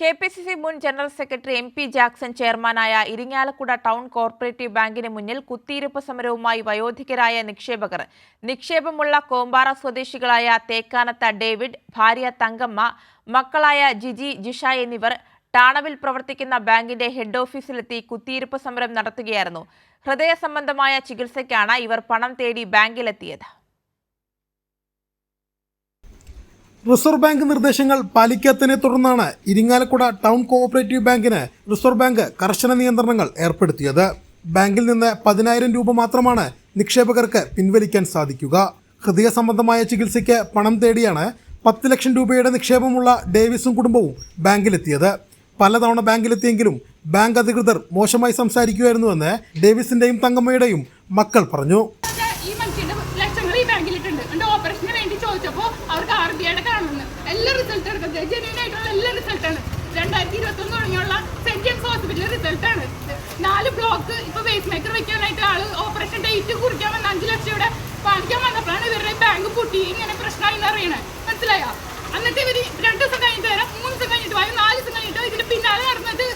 K P C C മുൻ general secretary M P Jackson ചെയർമാനായ Irinjalakuda town corporative ബാങ്കിന് മുന്നിൽ കുത്തിയിരുപ്പ് സമരവുമായി വയോധികരായ നിക്ഷേപകർ. നിക്ഷേപമുള്ള കോമ്പാറ സ്വദേശികളായ തേക്കാനത്ത ഡേവിഡ് ഭാര്യ തങ്കമ്മ മക്കളായ ജിജി ജിഷ എന്നിവർ ടാണവിൽ പ്രവർത്തിക്കുന്ന ബാങ്കിന്റെ ഹെഡ് ഓഫീസിലെത്തി കുത്തിയിരുപ്പ് സമരം നടത്തുകയായിരുന്നു. ഹൃദയ സംബന്ധമായ ചികിത്സയ്ക്കാണ് ഇവർ പണം തേടി ബാങ്കിലെത്തിയത്. റിസർവ് ബാങ്ക് നിർദ്ദേശങ്ങൾ പാലിക്കാത്തതിനെ തുടർന്നാണ് ഇരിങ്ങാലക്കുട ടൗൺ കോഓപ്പറേറ്റീവ് ബാങ്കിന് റിസർവ് ബാങ്ക് കർശന നിയന്ത്രണങ്ങൾ ഏർപ്പെടുത്തിയത്. ബാങ്കിൽ നിന്ന് പതിനായിരം രൂപ മാത്രമാണ് നിക്ഷേപകർക്ക് പിൻവലിക്കാൻ സാധിക്കുക. ഹൃദയ സംബന്ധമായ ചികിത്സയ്ക്ക് പണം തേടിയാണ് പത്ത് ലക്ഷം രൂപയുടെ നിക്ഷേപമുള്ള ഡേവിസും കുടുംബവും ബാങ്കിലെത്തിയത്. പലതവണ ബാങ്കിലെത്തിയെങ്കിലും ബാങ്ക് അധികൃതർ മോശമായി സംസാരിക്കുമായിരുന്നുവെന്ന് ഡേവിസിന്റെയും തങ്കമ്മയുടെയും മക്കൾ പറഞ്ഞു. റിസൾട്ട് എടുക്കുന്നത് എല്ലാ റിസൾട്ടാണ് രണ്ടായിരത്തി ഇരുപത്തി ഒന്ന് തുടങ്ങിയുള്ള സെന്റ് ജെയിംസ് ഹോസ്പിറ്റലിലെ റിസൾട്ടാണ് നാല് ബ്ലോക്ക് ഇപ്പൊ വേസ്റ്റ് മേക്കർ വെക്കാനായിട്ട് ആൾ ഓപ്പറേഷൻ ഡേറ്റ് കുറിക്കാൻ വന്ന അഞ്ചു ലക്ഷം ഇവിടെ പാലിക്കാൻ വന്നപ്പോഴാണ് ഇവരുടെ ബാങ്ക് പൊട്ടി ഇങ്ങനെ പ്രശ്നമായി എന്ന് അറിയണേ. മനസ്സിലായോ? എന്നിട്ട് ഇവർ രണ്ടു ദിവസം കഴിഞ്ഞിട്ട് വരാം. മൂന്ന് ദിവസം കഴിഞ്ഞിട്ട് വരും. നാല് ദിവസം കഴിഞ്ഞിട്ട് ഇതിന് പിന്നാലെ നടന്നത്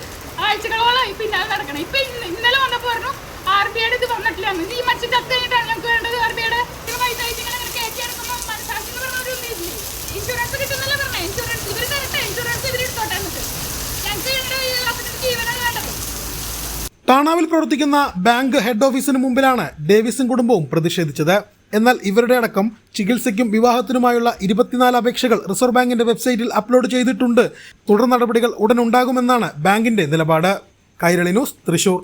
ആഴ്ചകളോളായി പിന്നാലെ നടക്കണം. ഇപ്പൊ ഇന്നലെ വന്നപ്പോ പറഞ്ഞു ആർ ബി ഐയുടെ ഇത് വന്നിട്ടില്ല ഈ മറ്റു ചത്ത് കഴിഞ്ഞിട്ടാണ് ഞങ്ങൾക്ക് വേണ്ടത്. ആർ ബി ഐയുടെ പൈസ അയച്ച് ഇങ്ങനെ ഇങ്ങനെ കയറ്റി എടുക്കുമ്പോൾ മനസ്സാക്ഷി എന്ന് പറഞ്ഞ ഒരു ഇതില്ലേ? ഇൻഷുറൻസ് കിട്ടുന്നല്ല പറഞ്ഞേ ഇൻഷുറൻസ് ഇവർ തരട്ടെ ഇൻഷുറൻസ് ഇവർ എടുത്തോട്ടെ എന്നിട്ട് ഞങ്ങൾക്ക് ഞങ്ങളുടെ ഈ അപ്പത്തിന് ജീവനാണ് വേണ്ടത് ടാണാവിൽ പ്രവർത്തിക്കുന്ന ബാങ്ക് ഹെഡ് ഓഫീസിന് മുമ്പിലാണ് ഡേവിസും കുടുംബവും പ്രതിഷേധിച്ചത്. എന്നാൽ ഇവരുടെ അടക്കം ചികിത്സയ്ക്കും വിവാഹത്തിനുമായുള്ള ഇരുപത്തിനാല് അപേക്ഷകൾ റിസർവ് ബാങ്കിന്റെ വെബ്സൈറ്റിൽ അപ്ലോഡ് ചെയ്തിട്ടുണ്ട്. തുടർ നടപടികൾ ഉടൻ ഉണ്ടാകുമെന്നാണ് ബാങ്കിന്റെ നിലപാട്. കൈരളി ന്യൂസ് തൃശൂർ.